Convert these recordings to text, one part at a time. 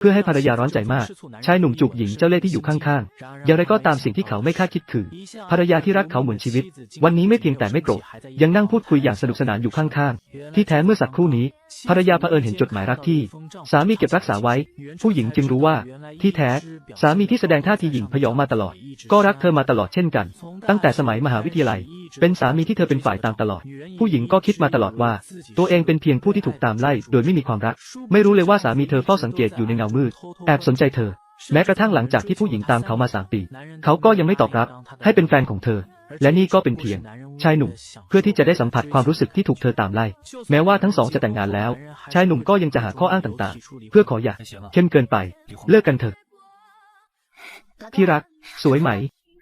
เพื่อให้ภรรยาร้อนใจมาก ชายหนุ่มจูบหญิงเจ้าเล่ห์ที่อยู่ข้างๆ อย่างไรก็ตามสิ่งที่เขาไม่คาดคิดคือ ภรรยาที่รักเขาเหมือนชีวิต วันนี้ไม่เพียงแต่ไม่โกรธ ยังนั่งพูดคุยอย่างสนุกสนานอยู่ข้างๆ ที่แท้เมื่อสักครู่นี้ ภรรยาเผอิญเห็นจดหมายรักที่ สามีเก็บรักษาไว้ ผู้หญิงจึงรู้ว่า ที่แท้ สามีที่แสดงท่าทีหญิงพยองมาตลอด ก็รักเธอมาตลอดเช่นกัน ตั้งแต่สมัยมหาวิทยาลัย เป็นสามีที่เธอเป็นฝ่ายตามตลอด ผู้หญิงก็คิดมาตลอดว่า ตัวเองเป็นเพียงผู้ที่ถูกตามไล่ โดยไม่มีความรัก ไม่รู้เลยว่าสามีเธอเฝ้าสังเกตอยู่ในเงามืด แอบสนใจเธอ แม้กระทั่งหลังจากที่ผู้หญิงตามเขามาสามปี เขาก็ยังไม่ตอบรับ ให้เป็นแฟนของเธอ และนี่ก็เป็นเพียง ชายหนุ่ม เพื่อที่จะได้สัมผัสความรู้สึกที่ถูกเธอตามไล่ แม้ว่าทั้งสองจะแต่งงานแล้ว ชายหนุ่มก็ยังจะหาข้ออ้างต่างๆ เพื่อขอหย่าเข้มเกินไป เลิกกันเถอะที่รัก สวยไหม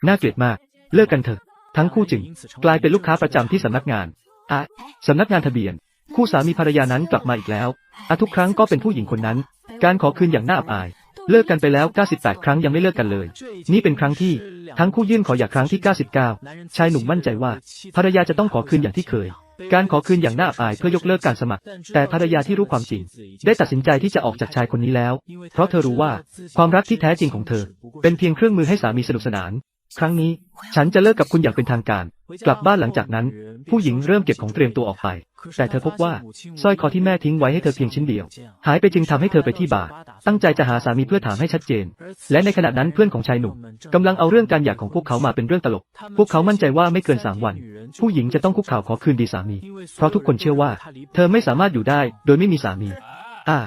น่าเกลียดมาก เลิกกันเถอะ ทั้งคู่จึง กลายเป็นลูกค้าประจำที่สำนักงานอะสำนักงานทะเบียน คู่สามีภรรยานั้นกลับมาอีกแล้วอะทุกครั้งก็เป็นผู้หญิงคนนั้น การขอคืนอย่างน่าอับอาย เลิกกันไปแล้ว 98 ครั้งยังไม่เลิกกันเลย นี่เป็นครั้งที่ ทั้งคู่ยื่นขอหย่าครั้งที่ 99 ชายหนุ่มมั่นใจว่า ภรรยาจะต้องขอคืนอย่างที่เคย การขอคืนอย่างน่าอับอายเพื่อยกเลิกการสมัคร แต่ภรรยาที่รู้ความจริง ได้ตัดสินใจที่จะออกจากชายคนนี้แล้ว เพราะเธอรู้ว่า ความรักที่แท้จริงของเธอ เป็นเพียงเครื่องมือให้สามีสนุกสนาน ครั้งนี้ ฉันจะเลิกกับคุณอย่างเป็นทางการ กลับบ้านหลังจากนั้น ผู้หญิงเริ่มเก็บของเตรียมตัวออกไป แต่เธอพบว่าสร้อยคอที่แม่ทิ้งไว้ให้เธอเพียงชิ้นเดียว หายไปจึงทำให้เธอไปที่บาร์ตั้งใจจะหาสามีเพื่อถามให้ชัดเจน และในขณะนั้นเพื่อนของชายหนุ่มกำลังเอาเรื่องการหย่าของพวกเขามาเป็นเรื่องตลก พวกเขามั่นใจว่าไม่เกินสามวัน ผู้หญิงจะต้องคุกเข่าขอคืนดีสามี เพราะทุกคนเชื่อว่า เธอไม่สามารถอยู่ได้ โดยไม่มีสามี อ่า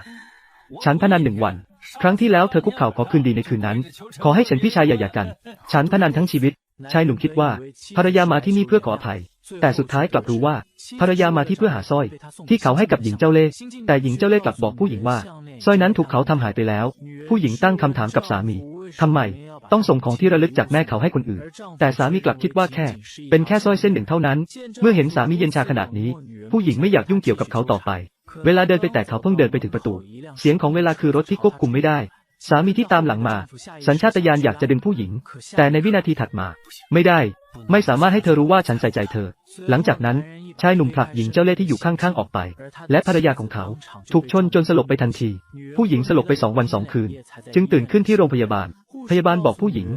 ฉันพนันหนึ่งวัน ครั้งที่แล้วเธอคุกเข่าขอคืนดีในคืนนั้น ขอให้ฉันพี่ชายอย่าหย่ากัน ฉันพนันทั้งชีวิต ชายหนุ่มคิดว่า ภรรยามาที่นี่เพื่อขออภัย แต่สุดท้ายกลับรู้ว่า ภรรยามาที่เพื่อหาสร้อย ที่เขาให้กับหญิงเจ้าเล่ห์แต่หญิงเจ้าเล่ห์กลับบอกผู้หญิงว่าสร้อยนั้นถูกเขาทำหายไปแล้ว ผู้หญิงตั้งคำถามกับสามีทำไม ต้องส่งของที่ระลึกจากแม่เขาให้คนอื่น แต่สามีกลับคิดว่าแค่ เป็นแค่สร้อยเส้นหนึ่งเท่านั้น เมื่อเห็นสามีเย็นชาขนาดนี้ ผู้หญิงไม่อยากยุ่งเกี่ยวกับเขาต่อไป เวลาเดินไปแต่เขาเพิ่งเดินไปถึงประตู เสียงของเวลาคือรถที่ควบคุมไม่ได้ สามีที่ตามหลังมา สัญชาตญาณอยากจะดึงผู้หญิง แต่ในวินาทีถัดมา ไม่ได้ ไม่สามารถให้เธอรู้ว่าฉันใส่ใจเธอ หลังจากนั้นชายหนุ่มผลักหญิงเจ้าเล่ห์ที่อยู่ข้างๆออกไป และภรรยาของเขา ถูกชนจนสลบไปทันที ผู้หญิงสลบไปสองวันสองคืน จึงตื่นขึ้นที่โรงพยาบาล พยาบาลบอกผู้หญิง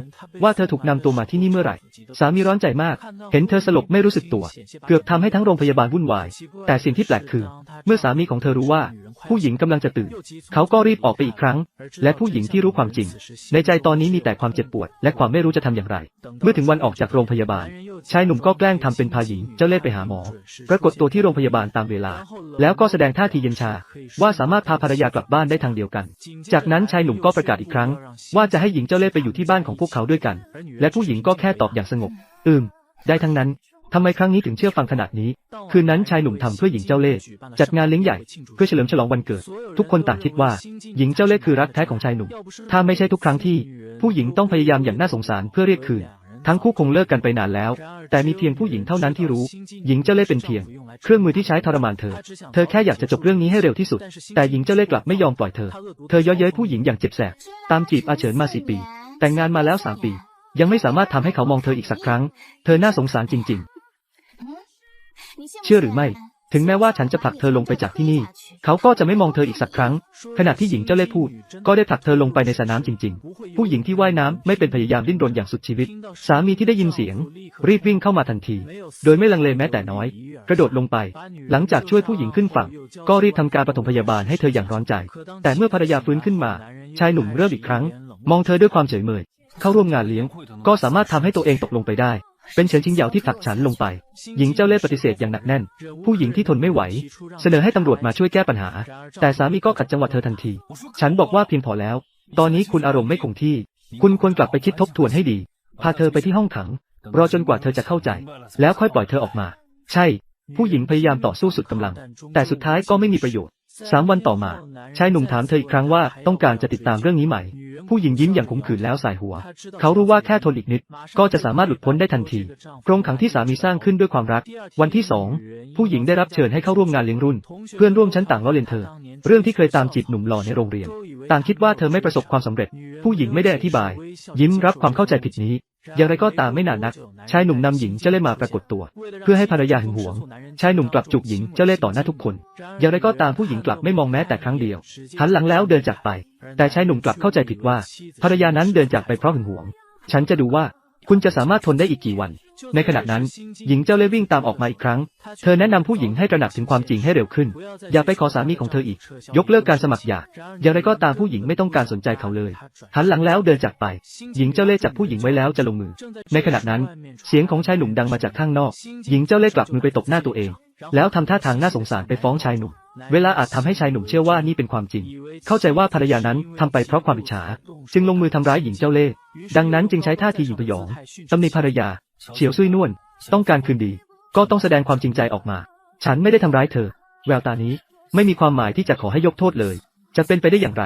ว่าเธอถูกนำตัวมาที่นี่เมื่อไหร่ สามีร้อนใจมาก เห็นเธอสลบไม่รู้สึกตัว เกือบทำให้ทั้งโรงพยาบาลวุ่นวาย แต่สิ่งที่แปลกคือ เมื่อสามีของเธอรู้ว่า ผู้หญิงกำลังจะตื่น เขาก็รีบออกไปอีกครั้ง และผู้หญิงที่รู้ความจริง ในใจตอนนี้มีแต่ความเจ็บปวด และความไม่รู้จะทำอย่างไร เมื่อถึงวันออกจากโรงพยาบาล ชายหนุ่มก็แกล้งทำเป็นพาหญิงเจ้าเล่ห์ไปหาหมอ ปรากฏตัวที่โรงพยาบาลตามเวลา แล้วก็แสดงท่าทีเย็นชา ว่าสามารถพาภรรยากลับบ้านได้ทางเดียวกัน จากนั้นชายหนุ่มก็ประกาศอีกครั้ง ว่าจะให้หญิงเจ้าเล่ห์ไปอยู่ที่บ้านของพวกเขาด้วยกัน และผู้หญิงก็แค่ตอบอย่างสงบ อืม ได้ทั้งนั้น ทำไมครั้งนี้ถึงเชื่อฟังขนาดนี้ คืนนั้นชายหนุ่มทำเพื่อหญิงเจ้าเล่ห์จัดงานเลี้ยงใหญ่ เพื่อเฉลิมฉลองวันเกิด ทุกคนต่างคิดว่า หญิงเจ้าเล่ห์คือรักแท้ของชายหนุ่ม ถ้าไม่ใช่ทุกครั้งที่ ผู้หญิงต้องพยายามอย่างน่าสงสารเพื่อเรียกคืน ทั้งคู่คงเลิกกันไปนานแล้ว แต่มีเพียงผู้หญิงเท่านั้นที่รู้ หญิงเจ้าเล่ห์เป็นเพียง เครื่องมือที่ใช้ทรมานเธอ เธอแค่อยากจะจบเรื่องนี้ให้เร็วที่สุด แต่หญิงเจ้าเล่ห์กลับไม่ยอมปล่อยเธอ เธอเย้อเย้ยผู้หญิงอย่างเจ็บแสบ ตามจีบอาเฉินมาสี่ปี แต่งงานมาแล้วสามปี ยังไม่สามารถทำให้เขามองเธออีกสักครั้ง เธอน่าสงสารจริง ๆ เชื่อหรือไม่ ถึงแม้ว่าฉันจะผลักเธอลงไปจากที่นี่ เขาก็จะไม่มองเธออีกสักครั้ง ขณะที่หญิงเจ้าเล่ห์พูด ก็ได้ผลักเธอลงไปในสระน้ำจริง ๆ ผู้หญิงที่ว่ายน้ำไม่เป็นพยายามดิ้นรนอย่างสุดชีวิต สามีที่ได้ยินเสียง รีบวิ่งเข้ามาทันที โดยไม่ลังเลแม้แต่น้อย กระโดดลงไป หลังจากช่วยผู้หญิงขึ้นฝั่ง ก็รีบทำการปฐมพยาบาลให้เธออย่างร้อนใจ แต่เมื่อภรรยาฟื้นขึ้นมา ชายหนุ่มเริ่มอีกครั้ง มองเธอด้วยความเฉยเมยเข้าร่วมงานเลี้ยง ก็สามารถทำให้ตัวเองตกลงไปได้ เป็นเฉินชิงเหยาที่ผลักฉันลงไป หญิงเจ้าเล่ห์ปฏิเสธอย่างหนักแน่น ผู้หญิงที่ทนไม่ไหว เสนอให้ตำรวจมาช่วยแก้ปัญหา แต่สามีก็ขัดจังหวะเธอทันที ฉันบอกว่าเพียงพอแล้ว ตอนนี้คุณอารมณ์ไม่คงที่ คุณควรกลับไปคิดทบทวนให้ดี พาเธอไปที่ห้องขัง รอจนกว่าเธอจะเข้าใจ แล้วค่อยปล่อยเธอออกมา ใช่ ผู้หญิงพยายามต่อสู้สุดกำลัง แต่สุดท้ายก็ไม่มีประโยชน์ สามวันต่อมาชายหนุ่มถามเธออีกครั้งว่าต้องการจะติดตามเรื่องนี้ไหม ผู้หญิงยิ้มอย่างขมขื่นแล้วสายหัว เขารู้ว่าแค่ทนอีกนิด ก็จะสามารถหลุดพ้นได้ทันทีกรงขังที่สามีสร้างขึ้นด้วยความรัก วันที่สองผู้หญิงได้รับเชิญให้เข้าร่วมงานเลี้ยงรุ่น เพื่อนร่วมชั้นต่างล้อเลียนเธอ เรื่องที่เคยตามจีบหนุ่มหล่อในโรงเรียน ต่างคิดว่าเธอไม่ประสบความสำเร็จ ผู้หญิงไม่ได้อธิบาย ยิ้มรับความเข้าใจผิดนี้ อย่างไรก็ตามไม่นานนัก ชายหนุ่มนำหญิงเจ้าเล่ห์มาปรากฏตัว เพื่อให้ภรรยาหึงหวง ชายหนุ่มกลับจูบหญิงเจ้าเล่ห์ต่อหน้าทุกคน อย่างไรก็ตามผู้หญิงกลับไม่มองแม้แต่ครั้งเดียว หันหลังแล้วเดินจากไป แต่ชายหนุ่มกลับเข้าใจผิดว่า ภรรยานั้นเดินจากไปเพราะหึงหวง ฉันจะดูว่า คุณจะสามารถทนได้อีกกี่วัน ในขณะนั้น หญิงเจ้าเล่ยวิ่งตามออกมาอีกครั้ง เธอแนะนำผู้หญิงให้ตระหนักถึงความจริงให้เร็วขึ้น อย่าไปขอสามีของเธออีก ยกเลิกการสมัครหย่าอย่างไรก็ตามผู้หญิงไม่ต้องการสนใจเขาเลย หันหลังแล้วเดินจากไป หญิงเจ้าเล่ยจับผู้หญิงไว้แล้วจะลงมือ ในขณะนั้น เสียงของชายหนุ่มดังมาจากข้างนอก หญิงเจ้าเล่ยกลับมือไปตบหน้าตัวเอง แล้วทำท่าทางน่าสงสารไปฟ้องชายหนุ่ม เวลาอาจทำให้ชายหนุ่มเชื่อว่านี่เป็นความจริง เข้าใจว่าภรรยานั้นทำไปเพราะความอิจฉา จึงลงมือทำร้ายหญิงเจ้าเล่ห์ ดังนั้นจึงใช้ท่าทีหยิ่งพยองตำหนิภรรยา เฉียวซุยนวล ต้องการคืนดี ก็ต้องแสดงความจริงใจออกมา ฉันไม่ได้ทำร้ายเธอ แววตานี้ไม่มีความหมายที่จะขอให้ยกโทษเลย จะเป็นไปได้อย่างไร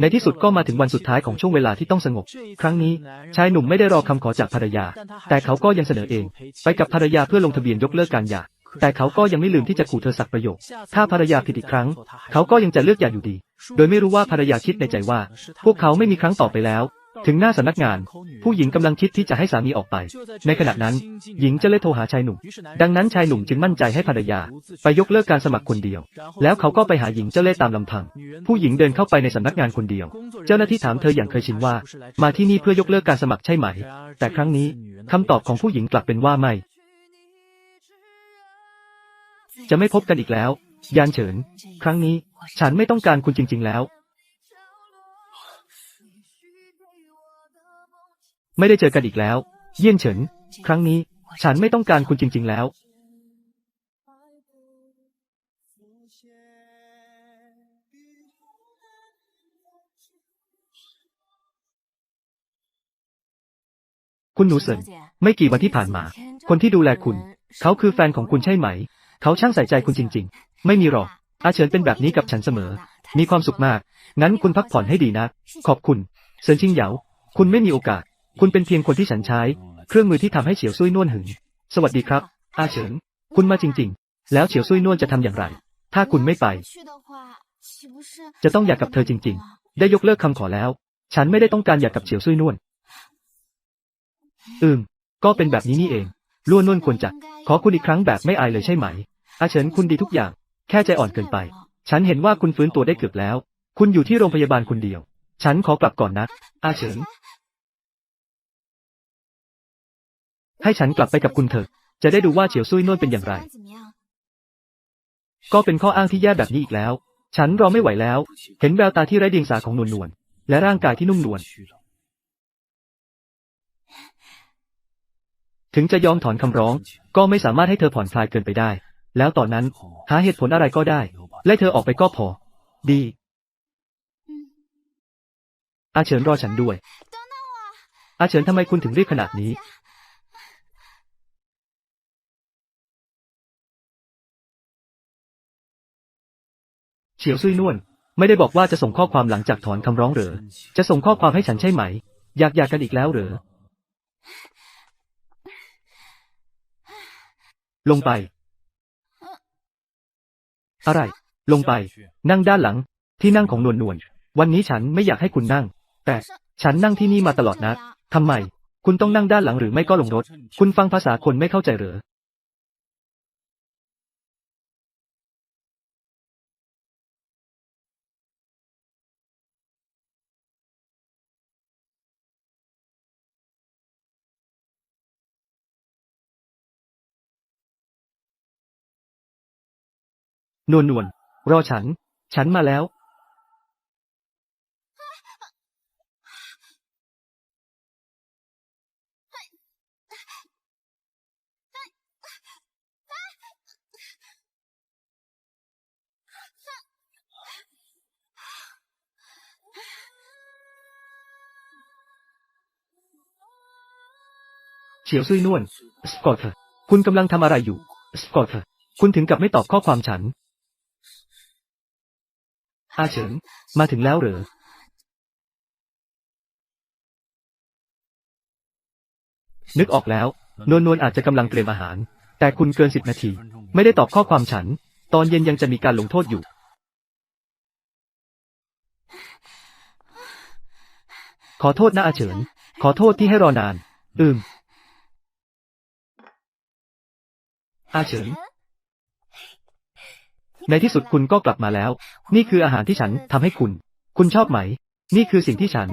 ในที่สุดก็มาถึงวันสุดท้ายของช่วงเวลาที่ต้องสงบ ครั้งนี้ชายหนุ่มไม่ได้รอคำขอจากภรรยา แต่เขาก็ยังเสนอเอง ไปกับภรรยาเพื่อลงทะเบียนยกเลิกการหย่า แต่เขาก็ยังไม่ลืมที่จะขู่เธอสักประโยค ถ้าภรรยาผิดอีกครั้ง เขาก็ยังจะเลือกหย่าอยู่ดี โดยไม่รู้ว่าภรรยาคิดในใจว่า พวกเขาไม่มีครั้งต่อไปแล้ว ถึงหน้าสำนักงาน ผู้หญิงกำลังคิดที่จะให้สามีออกไป ในขณะนั้น หญิงจะเล่โทรหาชายหนุ่ม ดังนั้นชายหนุ่มจึงมั่นใจให้ภรรยา ไปยกเลิกการสมัครคนเดียว แล้วเขาก็ไปหาหญิงเจ้าเล่ตามลำพัง ผู้หญิงเดินเข้าไปในสำนักงานคนเดียว เจ้าหน้าที่ถามเธออย่างเคยชินว่า มาที่นี่เพื่อยกเลิกการสมัครใช่ไหม แต่ครั้งนี้คำตอบของผู้หญิงกลับเป็นว่าไม่ จะไม่พบกันอีกแล้ว ยานเฉิน ครั้งนี้ ฉันไม่ต้องการคุณจริง ๆ แล้ว ไม่ได้เจอกันอีกแล้ว เยี่ยนเฉิน ครั้งนี้ ฉันไม่ต้องการคุณจริง ๆ แล้ว คุณหนูเซินไม่กี่วันที่ผ่านมา คนที่ดูแลคุณ เขาคือแฟนของคุณใช่ไหม เขาช่างใส่ใจคุณจริง ๆ ไม่มีหรอก อาเฉินเป็นแบบนี้กับฉันเสมอ มีความสุขมาก งั้นคุณพักผ่อนให้ดีนะ ขอบคุณ เซินชิงเหยา คุณไม่มีโอกาส คุณเป็นเพียงคนที่ฉันใช้ เครื่องมือที่ทำให้เฉียวซุยนวลหึง สวัสดีครับ อาเฉิน คุณมาจริง ๆ แล้วเฉียวซุยนวลจะทำอย่างไร ถ้าคุณไม่ไป จะต้องอยากกับเธอจริง ๆ ได้ยกเลิกคำขอแล้ว ฉันไม่ได้ต้องการอยากกับเฉียวซุยนวล อืม ก็เป็นแบบนี้นี่เอง ล้วนนวลควรจะ ขอคุณอีกครั้งแบบไม่อายเลยใช่ไหม อาเฉินคุณดีทุกอย่าง แค่ใจอ่อนเกินไป ฉันเห็นว่าคุณฟื้นตัวได้เกือบแล้ว คุณอยู่ที่โรงพยาบาลคนเดียว ฉันขอกลับก่อนนะ อาเฉิน ให้ฉันกลับไปกับคุณเถอะ จะได้ดูว่าเฉียวซุยนวลเป็นอย่างไร ก็เป็นข้ออ้างที่แย่แบบนี้อีกแล้ว ฉันรอไม่ไหวแล้ว เห็นแววตาที่ไร้เดียงสาของนวลนวลและร่างกายที่นุ่มนวล ถึงจะยอมถอนคำร้อง ก็ไม่สามารถให้เธอผ่อนคลายเกินไปได้ แล้วตอนนั้น หาเหตุผลอะไรก็ได้ไล่เธอออกไปก็พอ ดี อาเฉินรอฉันด้วย อาเฉินทำไมคุณถึงรีบขนาดนี้ เฉียวซุยนวลไม่ได้บอกว่าจะส่งข้อความหลังจากถอนคำร้องเหรอ จะส่งข้อความให้ฉันใช่ไหม อยากอยากกันอีกแล้วเหรอ ลงไป อะไร ลงไป นั่งด้านหลัง ที่นั่งของนวลนวลวันนี้ฉันไม่อยากให้คุณนั่ง แต่ฉันนั่งที่นี่มาตลอดนะทำไม คุณต้องนั่งด้านหลังหรือไม่ก็ลงรถ คุณฟังภาษาคนไม่เข้าใจเหรอ นวลนวลรอฉัน ฉันมาแล้ว เฉียวซุยนวล สกอตเถอคุณกำลังทำอะไรอยู่ สกอตเถอคุณถึงกับไม่ตอบข้อความฉัน อาเฉินมาถึงแล้วเหรอ นึกออกแล้ว นวลนวลอาจจะกำลังเตรียมอาหาร แต่คุณเกินสิบนาที ไม่ได้ตอบข้อความฉัน ตอนเย็นยังจะมีการลงโทษอยู่ ขอโทษนะอาเฉิน ขอโทษที่ให้รอนาน อืม อาเฉิน ในที่สุดคุณก็กลับมาแล้ว นี่คืออาหารที่ฉันทำให้คุณ คุณชอบไหม นี่คือสิ่งที่ฉัน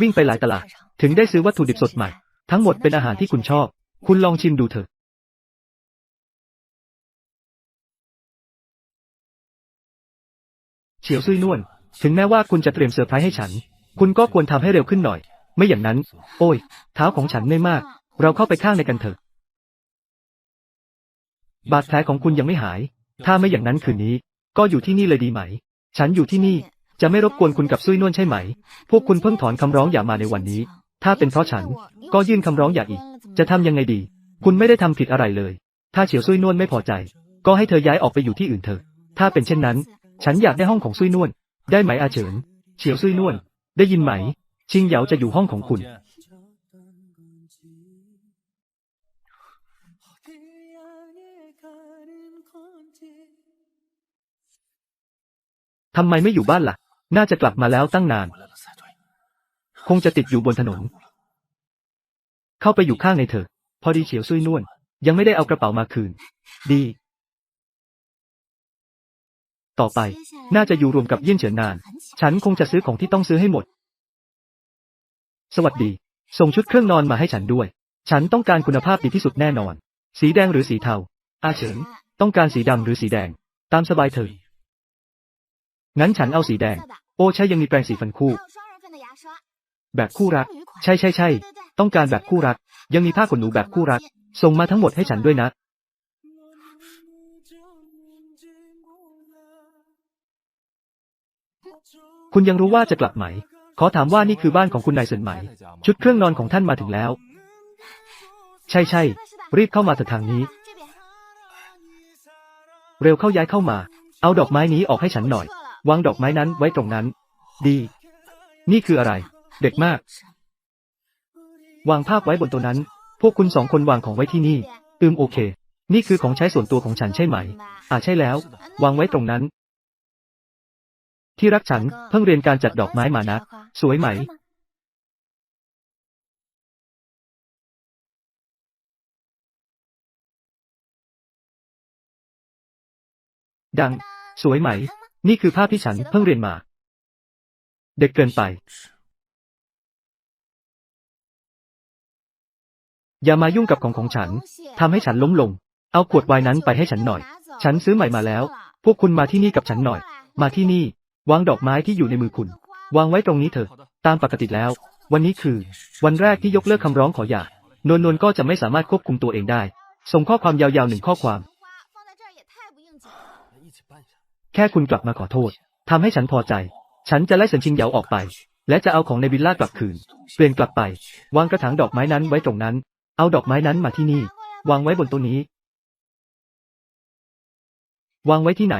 วิ่งไปหลายตลาด ถึงได้ซื้อวัตถุดิบสดใหม่ ทั้งหมดเป็นอาหารที่คุณชอบ คุณลองชิมดูเถอะ เฉียวซุยนวล ถึงแม้ว่าคุณจะเตรียมเซอร์ไพรส์ให้ฉัน คุณก็ควรทำให้เร็วขึ้นหน่อย ไม่อย่างนั้น โอ้ย เท้าของฉันไม่อมาก เราเข้าไปข้างในกันเถอะ บาดแผลของคุณยังไม่หาย ถ้าไม่อย่างนั้นคืนนี้ ก็อยู่ที่นี่เลยดีไหม ฉันอยู่ที่นี่ จะไม่รบกวนคุณกับซุยนวลใช่ไหม พวกคุณเพิ่งถอนคำร้องอย่ามาในวันนี้ ถ้าเป็นเพราะฉัน ก็ยื่นคำร้องอย่าอีก จะทำยังไงดี คุณไม่ได้ทำผิดอะไรเลย ถ้าเฉียวซุยนวลไม่พอใจ ก็ให้เธอย้ายออกไปอยู่ที่อื่นเถอะ ถ้าเป็นเช่นนั้น ฉันอยากได้ห้องของซุยนวล ได้ไหมอาเฉิน เฉียวซุยนวล ได้ยินไหม ชิงเหยาจะอยู่ห้องของคุณ ทำไมไม่อยู่บ้านล่ะ น่าจะกลับมาแล้วตั้งนาน คงจะติดอยู่บนถนน เข้าไปอยู่ข้างในเถอพอดีเฉียวซุยนวลยังไม่ได้เอากระเป๋ามาคืน ดี ต่อไป น่าจะอยู่รวมกับเยี่ยนเฉินนาน ฉันคงจะซื้อของที่ต้องซื้อให้หมด สวัสดี ส่งชุดเครื่องนอนมาให้ฉันด้วย ฉันต้องการคุณภาพดีที่สุดแน่นอน สีแดงหรือสีเทา อาเฉิน ต้องการสีดำหรือสีแดง ตามสบายเถอะ งั้นฉันเอาสีแดง โอ้ใช่ยังมีแปรงสีฟันคู่ แบบคู่รัก ใช่ใช่ใช่ ต้องการแบบคู่รัก ยังมีผ้าขนหนูแบบคู่รัก ส่งมาทั้งหมดให้ฉันด้วยนะ คุณยังรู้ว่าจะกลับไหม ขอถามว่านี่คือบ้านของคุณนายเซินไหม ชุดเครื่องนอนของท่านมาถึงแล้ว ใช่ใช่ รีบเข้ามาเถอะทางนี้ เร็วเข้าย้ายเข้ามา เอาดอกไม้นี้ออกให้ฉันหน่อย วางดอกไม้นั้นไว้ตรงนั้น ดี นี่คืออะไร เด็กมาก วางภาพไว้บนตัวนั้น พวกคุณสองคนวางของไว้ที่นี่ อืมโอเค นี่คือของใช้ส่วนตัวของฉันใช่ไหม อ่าใช่แล้ว วางไว้ตรงนั้น ที่รักฉันเพิ่งเรียนการจัดดอกไม้มานะ สวยไหมดัง สวยไหม นี่คือภาพที่ฉันเพิ่งเรียนมา เด็กเกินไป อย่ามายุ่งกับของของฉัน ทำให้ฉันล้มลง เอาขวดไวน์นั้นไปให้ฉันหน่อย ฉันซื้อใหม่มาแล้ว พวกคุณมาที่นี่กับฉันหน่อย มาที่นี่ วางดอกไม้ที่อยู่ในมือคุณ วางไว้ตรงนี้เถอะ ตามปกติแล้ว วันนี้คือ วันแรกที่ยกเลิกคำร้องขอหย่านวลนวลก็จะไม่สามารถควบคุมตัวเองได้ ส่งข้อความยาวๆหนึ่งข้อความ แค่คุณกลับมาขอโทษทำให้ฉันพอใจ ฉันจะไล่สินชิงเหยาออกไป และจะเอาของในวิลล่ากลับคืน เปลี่ยนกลับไป วางกระถางดอกไม้นั้นไว้ตรงนั้น เอาดอกไม้นั้นมาที่นี่ วางไว้บนโต๊ะนี้ วางไว้ที่ไหน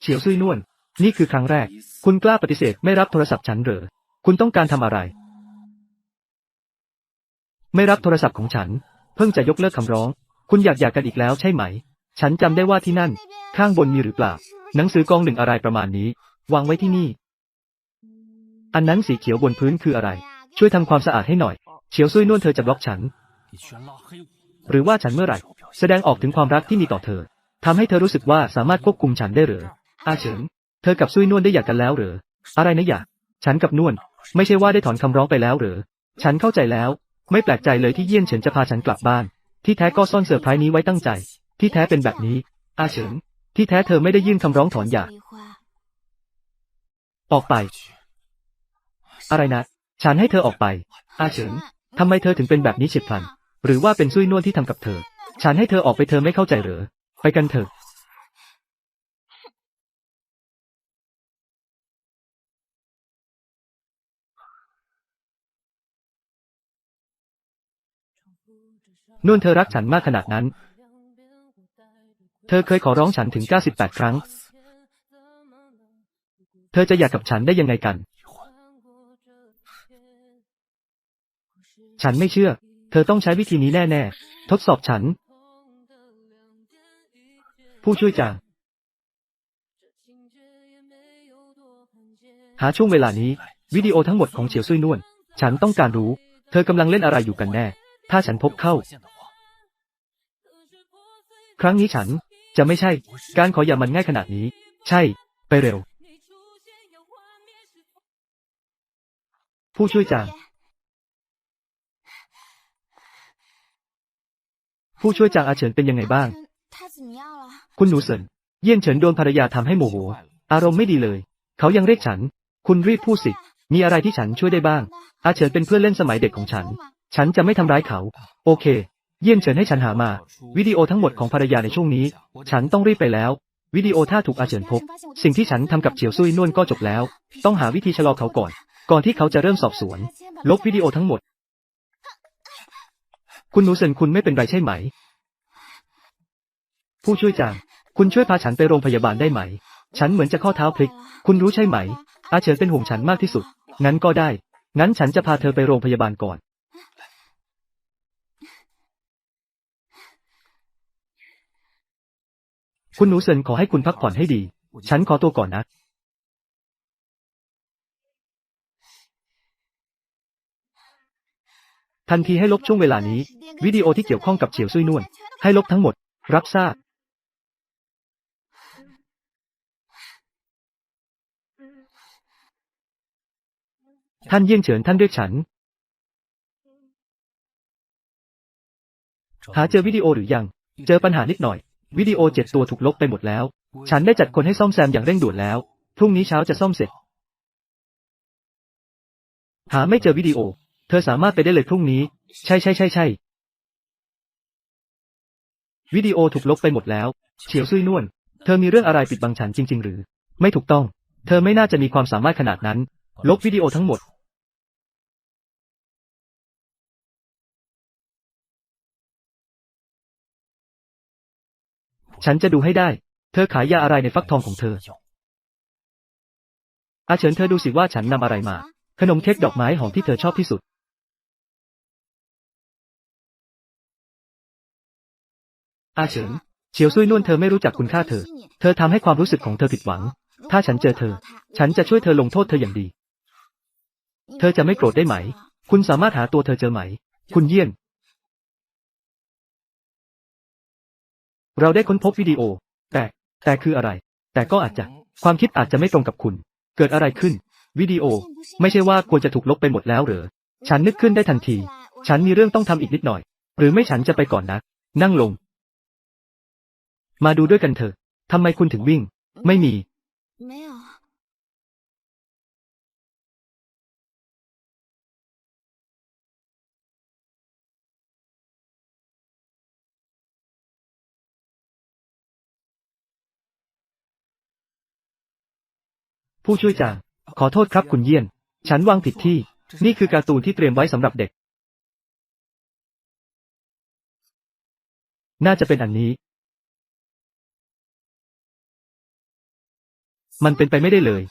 เฉียวซุยนวล นี่คือครั้งแรก คุณกล้าปฏิเสธไม่รับโทรศัพท์ฉันเหรอ คุณต้องการทำอะไร ไม่รับโทรศัพท์ของฉัน เพิ่งจะยกเลิกคำร้อง คุณอยากหย่ากันอีกแล้วใช่ไหม ฉันจำได้ว่าที่นั่น ข้างบนมีหรือเปล่า หนังสือกองหนึ่งอะไรประมาณนี้ วางไว้ที่นี่ อันนั้นสีเขียวบนพื้นคืออะไร ช่วยทำความสะอาดให้หน่อย เฉียวซุยนวลเธอจะบล็อกฉัน หรือว่าฉันเมื่อไหร่ แสดงออกถึงความรักที่มีต่อเธอทำให้เธอรู้สึกว่าสามารถควบคุมฉันได้หรืออาเฉินเธอกับซุยนวลได้หย่ากันแล้วหรืออะไรนะหย่าฉันกับนวลไม่ใช่ว่าได้ถอนคำร้องไปแล้วหรือฉันเข้าใจแล้ว ไม่แปลกใจเลยที่เยี่ยนเฉินจะพาฉันกลับบ้าน ที่แท้ก็ซ่อนเซอร์ไพรส์นี้ไว้ตั้งใจ ที่แท้เป็นแบบนี้ อาเฉิน ที่แท้เธอไม่ได้ยื่นคำร้องถอนหย่าออกไป อะไรนะ ฉันให้เธอออกไป อาเฉินทำไมเธอถึงเป็นแบบนี้เฉียบพลัน หรือว่าเป็นซุยนวลที่ทำกับเธอ ฉันให้เธอออกไปเธอไม่เข้าใจเหรอ ไปกันเถอะนวลเธอรักฉันมากขนาดนั้น เธอเคยขอร้องฉันถึง 98 ครั้ง เธอจะอยากกับฉันได้ยังไงกัน ฉันไม่เชื่อ เธอต้องใช้วิธีนี้แน่ๆ ทดสอบฉัน ผู้ช่วยจางหาช่วงเวลานี้ วิดีโอทั้งหมดของเฉียวซุยนวล ฉันต้องการรู้ เธอกำลังเล่นอะไรอยู่กันแน่ ถ้าฉันพบเข้า ครั้งนี้ฉัน จะไม่ใช่ การขออย่ามันง่ายขนาดนี้ ใช่ ไปเร็ว ผู้ช่วยจาง ผู้ช่วยจางอาเฉินเป็นยังไงบ้าง คุณหนูเซินเยี่ยนเฉินโดนภรรยาทำให้โมโห อารมณ์ไม่ดีเลย เขายังเรียกฉัน คุณรีบพูดสิ มีอะไรที่ฉันช่วยได้บ้าง อาเฉินเป็นเพื่อนเล่นสมัยเด็กของฉัน ฉันจะไม่ทำร้ายเขา โอเค เยี่ยนเฉินให้ฉันหามา วิดีโอทั้งหมดของภรรยาในช่วงนี้ ฉันต้องรีบไปแล้ว วิดีโอถ้าถูกอาเฉินพบ สิ่งที่ฉันทำกับเฉียวซุยนวลก็จบแล้ว ต้องหาวิธีชะลอเขาก่อน ก่อนที่เขาจะเริ่มสอบสวน ลบวิดีโอทั้งหมด คุณหนูเซินคุณไม่เป็นไรใช่ไหม ผู้ช่วยจาง คุณช่วยพาฉันไปโรงพยาบาลได้ไหม ฉันเหมือนจะข้อเท้าพลิก คุณรู้ใช่ไหม อาเฉินเป็นห่วงฉันมากที่สุด งั้นก็ได้ งั้นฉันจะพาเธอไปโรงพยาบาลก่อน คุณหนูเซินขอให้คุณพักผ่อนให้ดี ฉันขอตัวก่อนนะ ทันทีให้ลบช่วงเวลานี้ วิดีโอที่เกี่ยวข้องกับเฉียวซุยนวลให้ลบทั้งหมด รับทราบท่านเยี่ยงเฉินท่านเรียกฉัน หาเจอวิดีโอหรือยัง เจอปัญหานิดหน่อย วิดีโอเจ็ดตัวถูกลบไปหมดแล้ว ฉันได้จัดคนให้ซ่อมแซมอย่างเร่งด่วนแล้ว พรุ่งนี้เช้าจะซ่อมเสร็จ หาไม่เจอวิดีโอ เธอสามารถไปได้เลยพรุ่งนี้ ใช่ใช่ใช่ใช่วิดีโอถูกลบไปหมดแล้ว เฉียวซุยนวล เธอมีเรื่องอะไรปิดบังฉันจริง ๆ หรือ ไม่ถูกต้อง เธอไม่น่าจะมีความสามารถขนาดนั้น ลบวิดีโอทั้งหมด ฉันจะดูให้ได้ เธอขายยาอะไรในฟักทองของเธอ อาเฉินเธอดูสิว่าฉันนำอะไรมา ขนมเค้กดอกไม้หอมที่เธอชอบที่สุด อาเฉิน เฉียวซุยนวลเธอไม่รู้จักคุณค่าเธอ เธอทำให้ความรู้สึกของเธอผิดหวัง ถ้าฉันเจอเธอ ฉันจะช่วยเธอลงโทษเธออย่างดี เธอจะไม่โกรธได้ไหม คุณสามารถหาตัวเธอเจอไหม คุณเยี่ยน เราได้ค้นพบวิดีโอ แต่แต่คืออะไร แต่ก็อาจจะความคิดอาจจะไม่ตรงกับคุณ เกิดอะไรขึ้น วิดีโอ ไม่ใช่ว่าควรจะถูกลบไปหมดแล้วหรือ ฉันนึกขึ้นได้ทันที ฉันมีเรื่องต้องทำอีกนิดหน่อย หรือไม่ฉันจะไปก่อนนะ นั่งลง มาดูด้วยกันเถอะทำไมคุณถึงวิ่ง ไม่มี ผู้ช่วยจาง ขอโทษครับคุณเยี่ยน ฉันวางผิดที่ นี่คือการ์ตูนที่เตรียมไว้สำหรับเด็ก น่าจะเป็นอันนี้ มันเป็นไปไม่ได้เลย